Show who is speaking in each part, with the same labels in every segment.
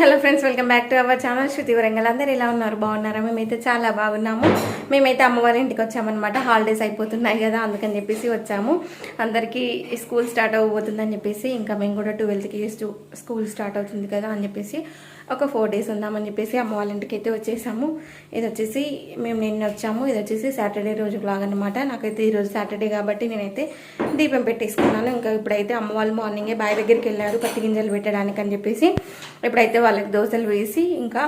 Speaker 1: Hello friends welcome back to our channel Shruti Warangal అందరు ఎలా ఉన్నారు? బాగున్నారా? మేమైతే చాలా బాగున్నాము. మేమైతే అమ్మవారి ఇంటికి వచ్చామన్నమాట. హాలిడేస్ అయిపోతున్నాయి కదా అందుకని చెప్పేసి వచ్చాము. అందరికీ స్కూల్ స్టార్ట్ అవ్వబోతుందని చెప్పేసి ఇంకా మేము కూడా ట్వెల్త్కి స్కూల్ స్టార్ట్ అవుతుంది కదా అని చెప్పేసి ఒక ఫోర్ డేస్ ఉందామని చెప్పేసి అమ్మ వాళ్ళ ఇంటికి అయితే వచ్చేసాము. ఇది వచ్చేసి మేము నిన్న వచ్చాము. ఇది వచ్చేసి సాటర్డే రోజు బ్లాగ్ అనమాట నాకైతే ఈరోజు సాటర్డే కాబట్టి నేనైతే దీపం పెట్టేసుకున్నాను. ఇంకా ఇప్పుడైతే అమ్మ వాళ్ళు మార్నింగే బావి దగ్గరికి వెళ్ళారు పత్తి గింజలు పెట్టడానికి అని చెప్పేసి ఇప్పుడైతే వాళ్ళకి దోశలు వేసి ఇంకా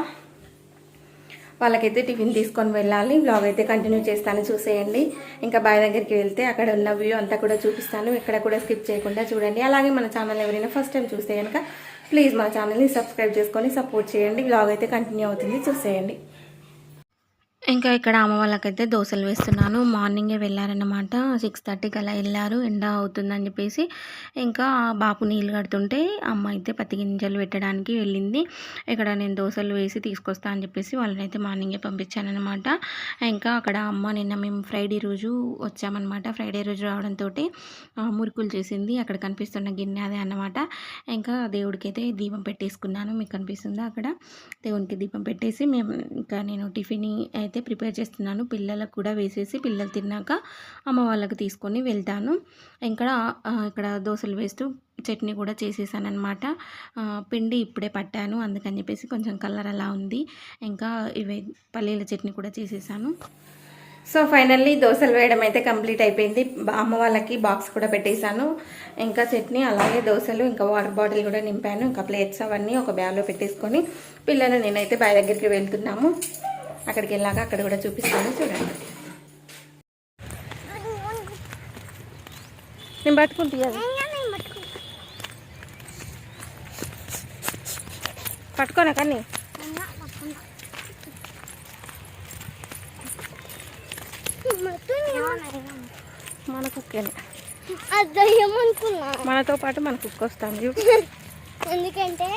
Speaker 1: వాళ్ళకైతే టిఫిన్ తీసుకొని వెళ్ళాలి. బ్లాగ్ అయితే కంటిన్యూ చేస్తాను చూసేయండి. ఇంకా బాయ్ దగ్గరికి వెళ్తే అక్కడ ఉన్న వ్యూ అంతా కూడా చూపిస్తాను. ఇక్కడ కూడా స్కిప్ చేయకుండా చూడండి. అలాగే మన ఛానల్ ఎవరైనా ఫస్ట్ టైం చూస్తే కనుక ప్లీజ్ మన ఛానల్ని సబ్స్క్రైబ్ చేసుకొని సపోర్ట్ చేయండి. బ్లాగ్ అయితే కంటిన్యూ అవుతుంది చూసేయండి. ఇంకా ఇక్కడ అమ్మ వాళ్ళకైతే దోశలు వేస్తున్నాను. మార్నింగే వెళ్ళారనమాట సిక్స్ థర్టీకి అలా వెళ్ళారు. ఎండ అవుతుందని చెప్పేసి ఇంకా బాపు నీళ్ళు కడుతుంటే అమ్మ అయితే పత్తి గింజలు పెట్టడానికి వెళ్ళింది. ఇక్కడ నేను దోశలు వేసి తీసుకొస్తా అని చెప్పేసి వాళ్ళనైతే మార్నింగే పంపించానమాట ఇంకా అక్కడ అమ్మ నిన్న మేము ఫ్రైడే రోజు వచ్చామన్నమాట. ఫ్రైడే రోజు రావడంతో మురుకులు చేసింది. అక్కడ కనిపిస్తున్న గిన్నె అదే అన్నమాట. ఇంకా దేవుడికైతే దీపం పెట్టేసుకున్నాను. మీకు కనిపిస్తుందా అక్కడ? దేవునికి దీపం పెట్టేసి మేము ఇంకా నేను టిఫిన్ అయితే అయితే ప్రిపేర్ చేస్తున్నాను. పిల్లలకు కూడా వేసేసి పిల్లలు తిన్నాక అమ్మ వాళ్ళకి తీసుకొని వెళ్తాను. ఇంకా ఇక్కడ దోశలు వేస్తూ చట్నీ కూడా చేసేసానమాట పిండి ఇప్పుడే పట్టాను. అందుకని చెప్పేసి కొంచెం కలర్ అలా ఉంది. ఇంకా ఇవి పల్లీల చట్నీ కూడా చేసేసాను. సో ఫైనల్లీ దోశలు వేయడం అయితే కంప్లీట్ అయిపోయింది. అమ్మ వాళ్ళకి బాక్స్ కూడా పెట్టేశాను. ఇంకా చట్నీ అలాగే దోశలు ఇంకా వాటర్ బాటిల్ కూడా నింపాను. ఇంకా ప్లేట్స్ అవన్నీ ఒక బ్యాగ్లో పెట్టేసుకొని పిల్లలు నేనైతే బాయ్ దగ్గరికి వెళ్తున్నాము. అక్కడికి వెళ్ళాక అక్కడ కూడా చూపిస్తాను చూడండి. నేను పట్టుకుంటే పట్టుకోనా కానీ మన కుక్కేనే. మనతో పాటు మన కుక్క వస్తాను చూడు
Speaker 2: ఎందుకంటే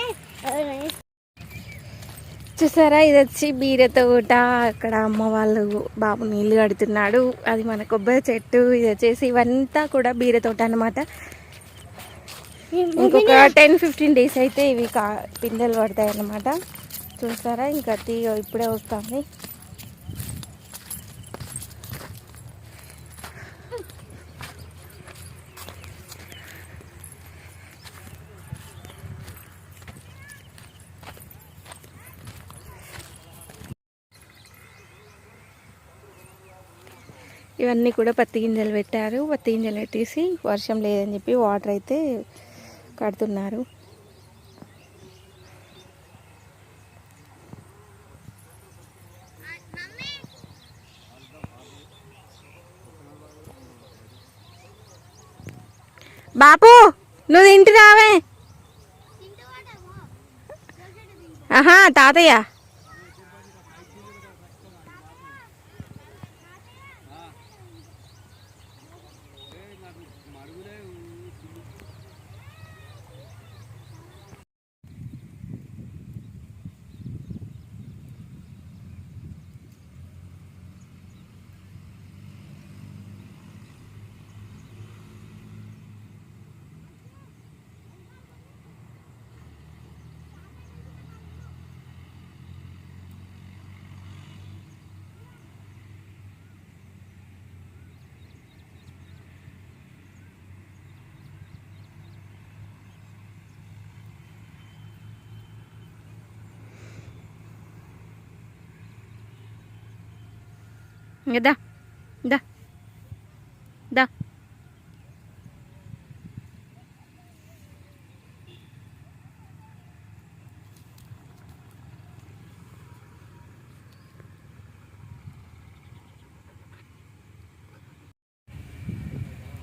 Speaker 1: చూసారా ఇది వచ్చి బీర తోట అక్కడ అమ్మ వాళ్ళు బాబు నీళ్ళు కడుతున్నాడు. అది మన కొబ్బరి చెట్టు. ఇది వచ్చేసి ఇవంతా కూడా బీర తోట అనమాట ఇంకొక టెన్ ఫిఫ్టీన్ డేస్ అయితే ఇవి కా పిందెలు పడతాయి అన్నమాట చూసారా? ఇంకా తీగ ఇప్పుడే వస్తుంది. ఇవన్నీ కూడా పత్తి గింజలు పెట్టారు. పత్తి గింజలు పెట్టేసి వర్షం లేదని చెప్పి వాటర్ అయితే కడుతున్నారు. బాపు నువ్వు తింటున్నావే? ఆహా తాతయ్య. దా దా దా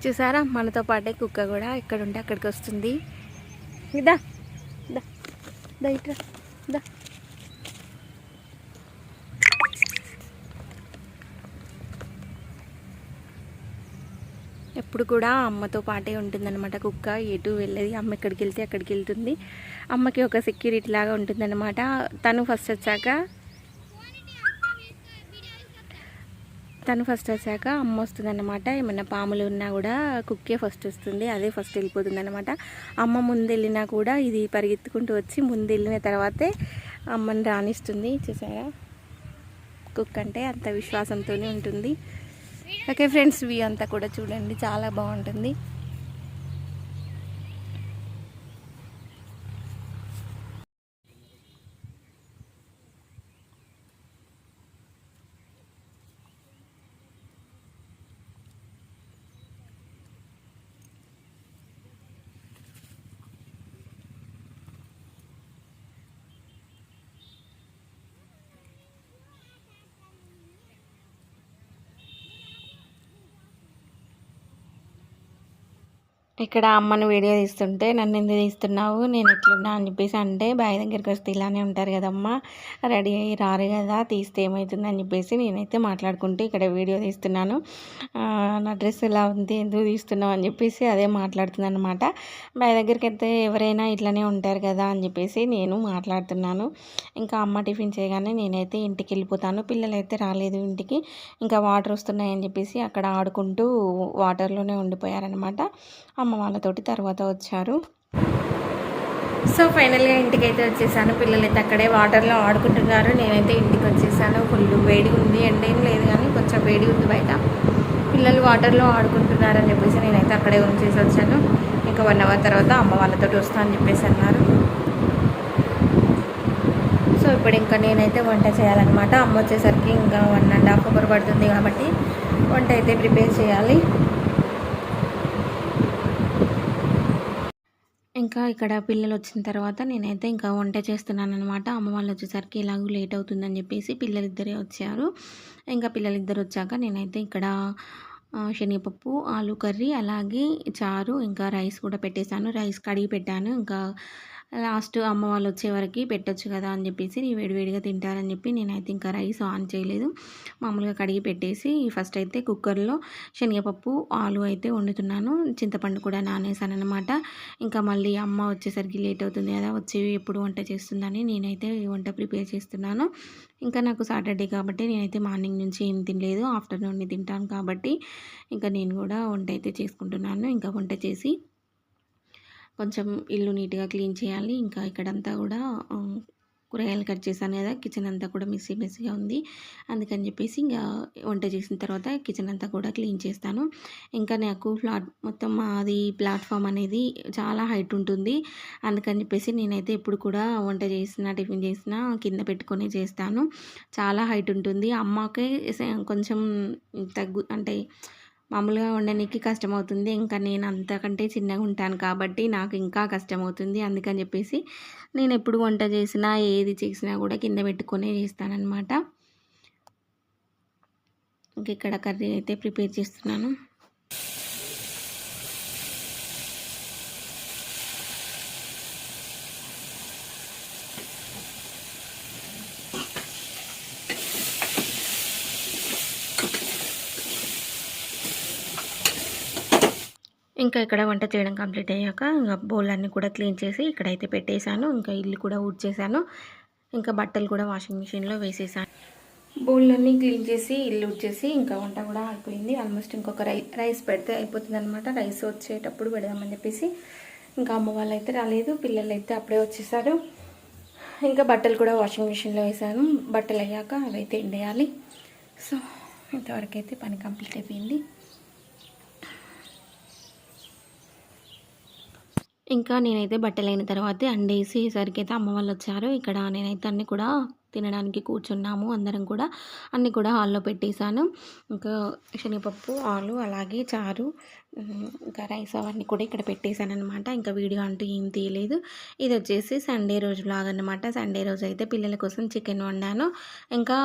Speaker 1: చూసారా? మనతో పాటే కుక్క కూడా ఇక్కడ ఉంటే అక్కడికి వస్తుంది. దా. దా. దా ఇట్రా దా. ఎప్పుడు కూడా అమ్మతో పాటే ఉంటుందన్నమాట కుక్క. ఎటు వెళ్ళేది? అమ్మ ఎక్కడికి వెళ్తే అక్కడికి వెళ్తుంది. అమ్మకి ఒక సెక్యూరిటీ లాగా ఉంటుందన్నమాట. తను ఫస్ట్ వచ్చాక తను ఫస్ట్ వచ్చాక అమ్మ వస్తుందన్నమాట. ఏమైనా పాములు ఉన్నా కూడా కుక్కే ఫస్ట్ వస్తుంది. అదే ఫస్ట్ వెళ్ళిపోతుంది అనమాట అమ్మ ముందు వెళ్ళినా కూడా ఇది పరిగెత్తుకుంటూ వచ్చి ముందు వెళ్ళిన తర్వాతే అమ్మని రాణిస్తుంది చూసారా? కుక్ అంటే అంత విశ్వాసంతోనే ఉంటుంది. ఓకే ఫ్రెండ్స్ వ్యూ అంతా కూడా చూడండి. చాలా బాగుంటుంది. ఇక్కడ అమ్మను వీడియో తీస్తుంటే నన్ను ఎందుకు తీస్తున్నావు? నేను ఎట్లున్నా? అని చెప్పేసి అంటే బాయ్ దగ్గరికి వస్తే ఇలానే ఉంటారు కదమ్మా. రెడీ అయ్యి రారు కదా తీస్తే ఏమవుతుందని చెప్పేసి నేనైతే మాట్లాడుకుంటూ ఇక్కడ వీడియో తీస్తున్నాను. నా డ్రెస్ ఇలా ఉంది? ఎందుకు తీస్తున్నావు? అని చెప్పేసి అదే మాట్లాడుతుంది అనమాట బాయ్ దగ్గరికి అయితే ఎవరైనా ఇట్లానే ఉంటారు కదా? అని చెప్పేసి నేను మాట్లాడుతున్నాను. ఇంకా అమ్మ టిఫిన్ చేయగానే నేనైతే ఇంటికి వెళ్ళిపోతాను. పిల్లలు అయితే రాలేదు ఇంటికి. ఇంకా వాటర్ వస్తున్నాయని చెప్పేసి అక్కడ ఆడుకుంటూ వాటర్లోనే ఉండిపోయారనమాట అమ్మ వాళ్ళతోటి తర్వాత వచ్చారు. సో ఫైనల్గా ఇంటికి అయితే వచ్చేసాను. పిల్లలైతే అక్కడే వాటర్లో ఆడుకుంటున్నారు. నేనైతే ఇంటికి వచ్చేసాను ఫుల్ వేడి ఉంది. ఎండ ఏం లేదు కానీ కొంచెం వేడి ఉంది బయట. పిల్లలు వాటర్లో ఆడుకుంటున్నారని చెప్పేసి నేనైతే అక్కడే ఉంచేసి వచ్చాను. ఇంకా వన్ అవర్ తర్వాత అమ్మ వాళ్ళతోటి వస్తా అని చెప్పేసి అన్నారు. సో ఇప్పుడు ఇంకా నేనైతే వంట చేయాలన్నమాట. అమ్మ వచ్చేసరికి ఇంకా వన్ అండ్ హాఫ్ అవర్ పడుతుంది కాబట్టి వంట అయితే ప్రిపేర్ చేయాలి. ఇంకా ఇక్కడ పిల్లలు వచ్చిన తర్వాత నేనైతే ఇంకా వంట చేస్తున్నాను అనమాట అమ్మ వాళ్ళు వచ్చేసరికి ఇలాగూ లేట్ అవుతుందని చెప్పేసి పిల్లలిద్దరే వచ్చారు. ఇంకా పిల్లలిద్దరు వచ్చాక నేనైతే ఇక్కడ శనగపప్పు ఆలు కర్రీ అలాగే చారు ఇంకా రైస్ కూడా పెట్టేశాను. రైస్ కడిగి పెట్టాను. ఇంకా లాస్ట్ అమ్మ వాళ్ళు వచ్చే వరకు పెట్టొచ్చు కదా అని చెప్పేసి వేడివేడిగా తింటారని చెప్పి నేనైతే ఇంకా రైస్ ఆన్ చేయలేదు. మామూలుగా కడిగి పెట్టేసి ఫస్ట్ అయితే కుక్కర్లో శనగపప్పు ఆలు అయితే వండుతున్నాను. చింతపండు కూడా నానేసాను అనమాట ఇంకా మళ్ళీ అమ్మ వచ్చేసరికి లేట్ అవుతుంది కదా వచ్చేవి ఎప్పుడు వంట చేస్తుందని నేనైతే వంట ప్రిపేర్ చేస్తున్నాను. ఇంకా నాకు సాటర్డే కాబట్టి నేనైతే మార్నింగ్ నుంచి ఏం తినలేదు ఆఫ్టర్నూన్ తింటాను కాబట్టి ఇంకా నేను కూడా వంట అయితే చేసుకుంటున్నాను. ఇంకా వంట చేసి కొంచెం ఇల్లు నీట్గా క్లీన్ చేయాలి. ఇంకా ఇక్కడంతా కూడా కూరగాయలు కట్ చేశాను కదా కిచెన్ అంతా కూడా మెస్సీ మెస్సీగా ఉంది. అందుకని చెప్పేసి ఇంకా వంట చేసిన తర్వాత కిచెన్ అంతా కూడా క్లీన్ చేస్తాను. ఇంకా నాకు ఫ్లాట్ మొత్తం మాది ప్లాట్ఫామ్ అనేది చాలా హైట్ ఉంటుంది. అందుకని చెప్పేసి నేనైతే ఎప్పుడు కూడా వంట చేసిన టిఫిన్ చేసిన కింద పెట్టుకొని చేస్తాను. చాలా హైట్ ఉంటుంది. అమ్మకే కొంచెం తగ్గు అంటే మామూలుగా వండడానికి కష్టమవుతుంది. ఇంకా నేను అంతకంటే చిన్నగా ఉంటాను కాబట్టి నాకు ఇంకా కష్టమవుతుంది. అందుకని చెప్పేసి నేను ఎప్పుడు వంట చేసినా ఏది చేసినా కూడా కింద పెట్టుకొనే చేస్తానన్నమాట. ఇంక ఇక్కడ కర్రీ అయితే ప్రిపేర్ చేస్తున్నాను. ఇంకా ఇక్కడ వంట చేయడం కంప్లీట్ అయ్యాక ఇంకా బౌల్ అన్నీ కూడా క్లీన్ చేసి ఇక్కడైతే పెట్టేశాను. ఇంకా ఇల్లు కూడా ఊడ్చేసాను ఇంకా బట్టలు కూడా వాషింగ్ మిషన్లో వేసేసాను బౌళ్ళన్నీ క్లీన్ చేసి ఇల్లు ఊడ్చేసి ఇంకా వంట కూడా అయిపోయింది. ఆల్మోస్ట్ ఇంకొక రై రైస్ పెడితే అయిపోతుంది అనమాట రైస్ వచ్చేటప్పుడు పెడదామని చెప్పేసి ఇంకా అమ్మ వాళ్ళు అయితే రాలేదు. పిల్లలు అయితే అప్పుడే వచ్చేసారు. ఇంకా బట్టలు కూడా వాషింగ్ మిషన్లో వేసాను బట్టలు అయ్యాక అవైతే ఎండేయాలి. సో ఇంతవరకు అయితే పని కంప్లీట్ అయిపోయింది. ఇంకా నేనైతే బట్టలు అయిన తర్వాత అండేసేసరికి అయితే అమ్మ వాళ్ళు వచ్చారు. ఇక్కడ నేనైతే అన్నీ కూడా తినడానికి కూర్చున్నాము. అందరం కూడా అన్నీ కూడా హాల్లో పెట్టేశాను. ఇంకా శనగపప్పు ఆలు అలాగే చారు ఇంకా రైస్ అవన్నీ కూడా ఇక్కడ పెట్టేశాను అనమాట ఇంకా వీడియో అంటూ ఏం తీయలేదు. ఇది వచ్చేసి సండే రోజు లాగా అనమాట సండే రోజు అయితే పిల్లల కోసం చికెన్ వండాను. ఇంకా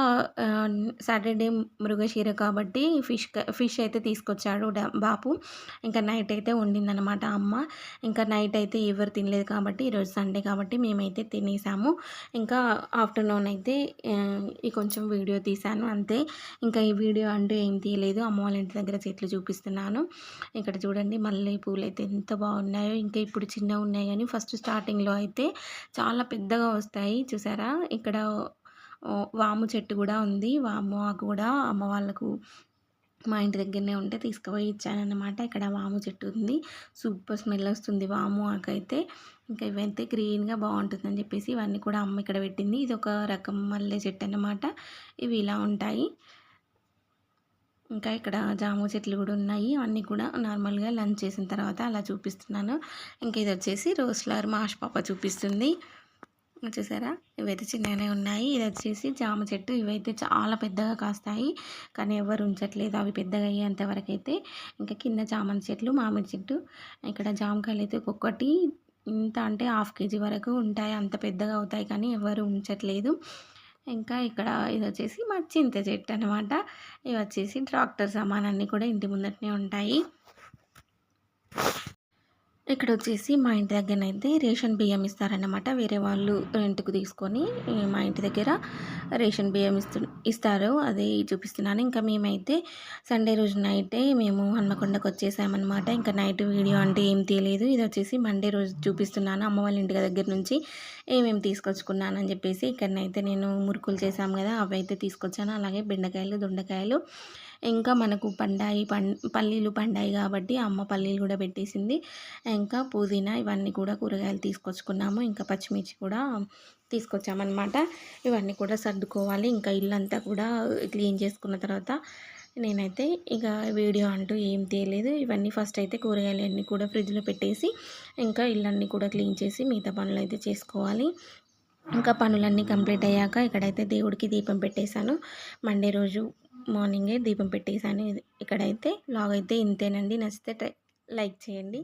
Speaker 1: సాటర్డే మృగశీర కాబట్టి ఫిష్ ఫిష్ అయితే తీసుకొచ్చాడు బాపు. ఇంకా నైట్ అయితే వండిందనమాట అమ్మ. ఇంకా నైట్ అయితే ఎవరు తినలేదు కాబట్టి ఈరోజు సండే కాబట్టి మేమైతే తినేసాము. ఇంకా ఆఫ్టర్నూన్ అయితే ఈ కొంచెం వీడియో తీశాను అంతే. ఇంకా ఈ వీడియో అంటూ ఏం తీయలేదు. అమ్మ వాళ్ళ ఇంటి దగ్గర చెట్లు చూపిస్తున్నాను. ఇక్కడ చూడండి మళ్ళీ పూలు అయితే ఎంత బాగున్నాయో. ఇంకా ఇప్పుడు చిన్నగా ఉన్నాయి కానీ ఫస్ట్ స్టార్టింగ్లో అయితే చాలా పెద్దగా వస్తాయి. చూసారా? ఇక్కడ వాము చెట్టు కూడా ఉంది. వాము ఆకు కూడా అమ్మ వాళ్ళకు మా ఇంటి దగ్గరనే ఉంటే తీసుకుపోయి ఇచ్చానన్నమాట. ఇక్కడ వాము చెట్టు ఉంది. సూపర్ స్మెల్ వస్తుంది వాము ఆకైతే. ఇంకా ఇవైతే గ్రీన్గా బాగుంటుందని చెప్పేసి ఇవన్నీ కూడా అమ్మ ఇక్కడ పెట్టింది. ఇది ఒక రకం మల్లె చెట్టు అన్నమాట. ఇవి ఇలా ఉంటాయి. ఇంకా ఇక్కడ జాము చెట్లు కూడా ఉన్నాయి. అన్నీ కూడా నార్మల్గా లంచ్ చేసిన తర్వాత అలా చూపిస్తున్నాను. ఇంకా ఇది వచ్చేసి రోజ్ ఫ్లవర్ మాష్ పాప చూపిస్తుంది. చూసారా? ఇవైతే చిన్నగానే ఉన్నాయి. ఇది వచ్చేసి జామ చెట్టు. ఇవైతే చాలా పెద్దగా కాస్తాయి. కానీ ఎవరు ఉంచట్లేదు. అవి పెద్దగా అయ్యేంత వరకు అయితే ఇంకా కింద చామంతి చెట్లు మామిడి చెట్టు ఇక్కడ జామకాయలు అయితే ఒక్కొక్కటి ఇంత అంటే హాఫ్ కేజీ వరకు ఉంటాయి. అంత పెద్దగా అవుతాయి కానీ ఎవరు ఉంచట్లేదు. ఇంకా ఇక్కడ ఇది వచ్చేసి మా చింత చెట్టు అనమాట ఇవి వచ్చేసి ట్రాక్టర్ సామాన్ కూడా ఇంటి ముందటనే ఉంటాయి. ఇక్కడ వచ్చేసి మా ఇంటి దగ్గరనైతే రేషన్ బియ్యం ఇస్తారన్నమాట. వేరే వాళ్ళు రెంట్కు తీసుకొని మా ఇంటి దగ్గర రేషన్ బియ్యం ఇస్తు ఇస్తారు అది చూపిస్తున్నాను. ఇంకా మేమైతే సండే రోజు నైటే మేము హన్మకొండకు వచ్చేసామన్నమాట ఇంకా నైట్ వీడియో అంటే ఏం తెలియదు ఇది వచ్చేసి మండే రోజు చూపిస్తున్నాను. అమ్మ వాళ్ళ ఇంటి దగ్గర నుంచి ఏమేమి తీసుకొచ్చుకున్నాను అని చెప్పేసి ఇక్కడనైతే నేను మురుకులు చేసాము కదా అవి అయితే తీసుకొచ్చాను. అలాగే బెండకాయలు దొండకాయలు ఇంకా మనకు పండాయి పం పల్లీలు పండాయి కాబట్టి అమ్మ పల్లీలు కూడా పెట్టేసింది. ఇంకా పుదీనా ఇవన్నీ కూడా కూరగాయలు తీసుకొచ్చుకున్నాము. ఇంకా పచ్చిమిర్చి కూడా తీసుకొచ్చామన్నమాట. ఇవన్నీ కూడా సర్దుకోవాలి. ఇంకా ఇల్లంతా కూడా క్లీన్ చేసుకున్న తర్వాత నేనైతే ఇక వీడియో అంటూ ఏం తీయలేదు. ఇవన్నీ ఫస్ట్ అయితే కూరగాయలు అన్నీ కూడా ఫ్రిడ్జ్లో పెట్టేసి ఇంకా ఇళ్ళన్నీ కూడా క్లీన్ చేసి మిగతా పనులు అయితే చేసుకోవాలి. ఇంకా పనులన్నీ కంప్లీట్ అయ్యాక ఇక్కడైతే దేవుడికి దీపం పెట్టేశాను. మండే రోజు మార్నింగే దీపం పెట్టేశాను. ఇక్కడైతే లాగ్ అయితే ఇంతేనండి. నచ్చితే లైక్ చేయండి.